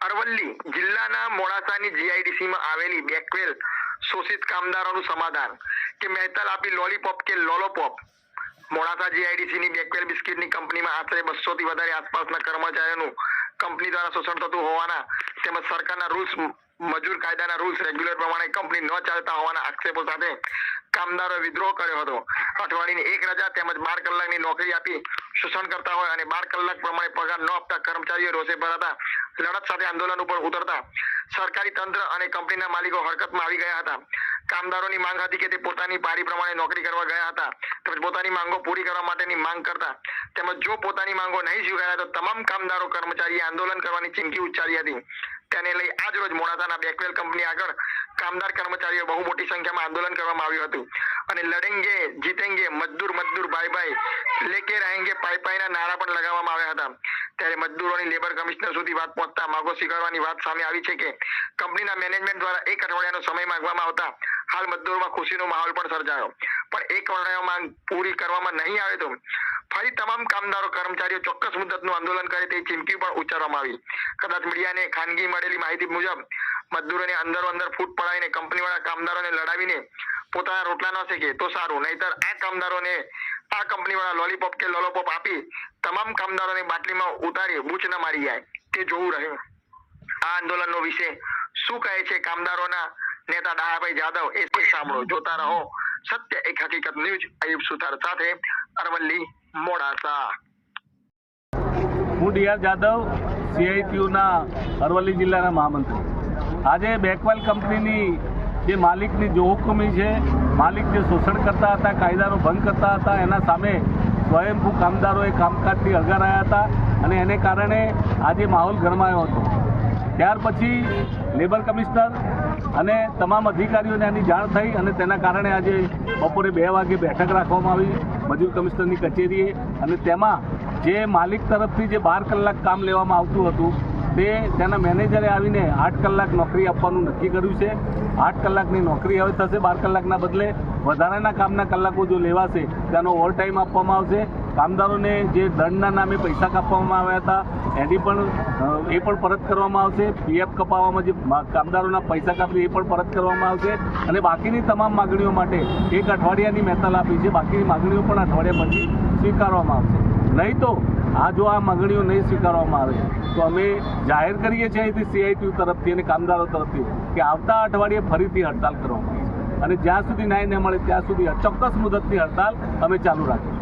અરવલ્લી જિલ્લાના મોડાસાની જીઆઈડીસીમાં આવેલી બેકવેલ શોષિત કામદારોનું સમાધાન કે મહેતાલ આપી લોલીપોપ કે લોલોપોપ? મોડાસા જીઆઈડીસીની બેકવેલ બિસ્કિટની કંપનીમાં આશરે બસોથી વધારે આસપાસના કર્મચારીઓનું કંપની દ્વારા શોષણ થતું હોવાના તેમજ સરકારના રૂલ્સ, મજૂર કાયદાના રૂલ્સ રેગ્યુલર પ્રમાણે કંપની ન ચાલતા હોવાના આક્ષેપો સાથે કામદારોએ વિદ્રોહ કર્યો હતો. અઠવાડિયાની એક રજા તેમજ બાર કલાકની નોકરી આપી શોષણ કરતા હોય અને બાર કલાક પ્રમાણે પગાર ન આપતા કર્મચારીઓ રોષે ભરાતા, લડત સાથે આંદોલન ઉપર ઉતરતા, સરકારી તંત્ર અને કંપનીના માલિકો હરકતમાં આવી ગયા હતા. કામદારોની માંગ હતી કે તે પોતાની પારી પ્રમાણે નોકરી કરવા ગયા હતા. તેમજ પોતાની માંગો પૂરી કરવા માટેની માંગ કરતા. તેમજ જો પોતાની માંગો નહીં સ્વીકારાય તો તમામ કામદારો, કર્મચારીએ આંદોલન કરવાની ચીમકી ઉચ્ચારી હતી. તેને લઈ આજ રોજ મોડાસાના બેકવેલ કંપની આગળ કામદાર કર્મચારીઓ બહુ મોટી સંખ્યામાં આંદોલન કરવામાં આવ્યું હતું. અને લડેંગે, જીતેંગે, મજદૂર મજદૂર ભાઈ ભાઈ લેકે રહેંગે પાઈ પાઈના નારા પણ લગાવવામાં આવ્યા હતા. ત્યારે મજદૂરોની લેબર કમિશનર સુધી વાત પહોંચતા માગો સ્વીકારવાની વાત સામે આવી છે કે કંપનીના મેનેજમેન્ટ દ્વારા એક અઠવાડિયાનો સમય માંગવામાં આવતા હાલ મજદૂરોમાં ખુશીનો માહોલ પણ સર્જાયો. પણ એક અઠવાડિયા માંગ પૂરી કરવામાં નહીં આવે તો ફરી તમામ કામદારો, કર્મચારીઓ ચોક્કસ મુદતનું આંદોલન કરે તે ચીમકી પણ ઉચ્ચારવામાં આવી. કદાચ મીડિયાને ખાનગી મળેલી માહિતી મુજબ મજદૂરોને અંદરો અંદર ફૂટ પડાવીને કંપનીવાળા કામદારોને લડાવીને પોતાના રોટલા ન શેકે તો સારું. નહીતર આ કામદારોને આ કંપનીવાળા લોલીપોપ કે લોલોપોપ આપી તમામ કામદારોની બાટલીમાં ઉતારી બૂચ ન મારી જાય. તે જોવું રહ્યું. આ આંદોલનનો વિશે શું કહે છે કામદારોના નેતા ડાયાભાઈ જાદવ? એ સાંભળો, જોતા રહો. સત્ય એક હકીકત ન્યૂઝ અયુબ સુથાર સાથે અરવલ્લી, મોડાસા. હું ડીઆર જાદવ સીઆઈટીયુના અરવલ્લી જિલ્લાના મહામંત્રી. આજે બેકવેલ કંપનીની જે માલિકની જોહુકમી છે, માલિક જે શોષણ કરતા હતા, કાયદાનો ભંગ કરતા હતા, એના સામે સ્વયંભૂ કામદારોએ કામકાજથી અગારાયા હતા અને એને કારણે આજે માહોલ ગરમાયો હતો. ત્યાર પછી લેબર કમિશનર અને તમામ અધિકારીઓને આની જાણ થઈ અને તેના કારણે આજે બપોરે બે વાગે બેઠક રાખવામાં આવી મજૂર કમિશનરની કચેરીએ અને તેમાં જે માલિક તરફથી જે બાર કલાક કામ લેવામાં આવતું હતું તે તેના મેનેજરે આવીને આઠ કલાક નોકરી આપવાનું નક્કી કર્યું છે. આઠ કલાકની નોકરી હવે થશે બાર કલાકના બદલે. વધારાના કામના કલાકો જો લેવાશે, તેનો ઓવર ટાઈમ આપવામાં આવશે. કામદારોને જે દંડના નામે પૈસા કાપવામાં આવ્યા હતા, એની પણ એ પણ પરત કરવામાં આવશે. પીએફ કપાવવામાં જે કામદારોના પૈસા કાપી એ પણ પરત કરવામાં આવશે. અને બાકીની તમામ માગણીઓ માટે એક અઠવાડિયાની મહેતલ આપી છે. બાકીની માગણીઓ પણ અઠવાડિયા પછી સ્વીકારવામાં આવશે. નહીં તો આ જો આ માગણીઓ નહીં સ્વીકારવામાં આવે તો અમે જાહેર કરીએ છીએ અહીંથી સીઆઈટીયુ તરફથી અને કામદારો તરફથી કે આવતા અઠવાડિયે ફરીથી હડતાલ કરવામાં આવશે અને જ્યાં સુધી ન્યાય ન મળે ત્યાં સુધી ચોક્કસ મુદતની હડતાલ અમે ચાલુ રાખીએ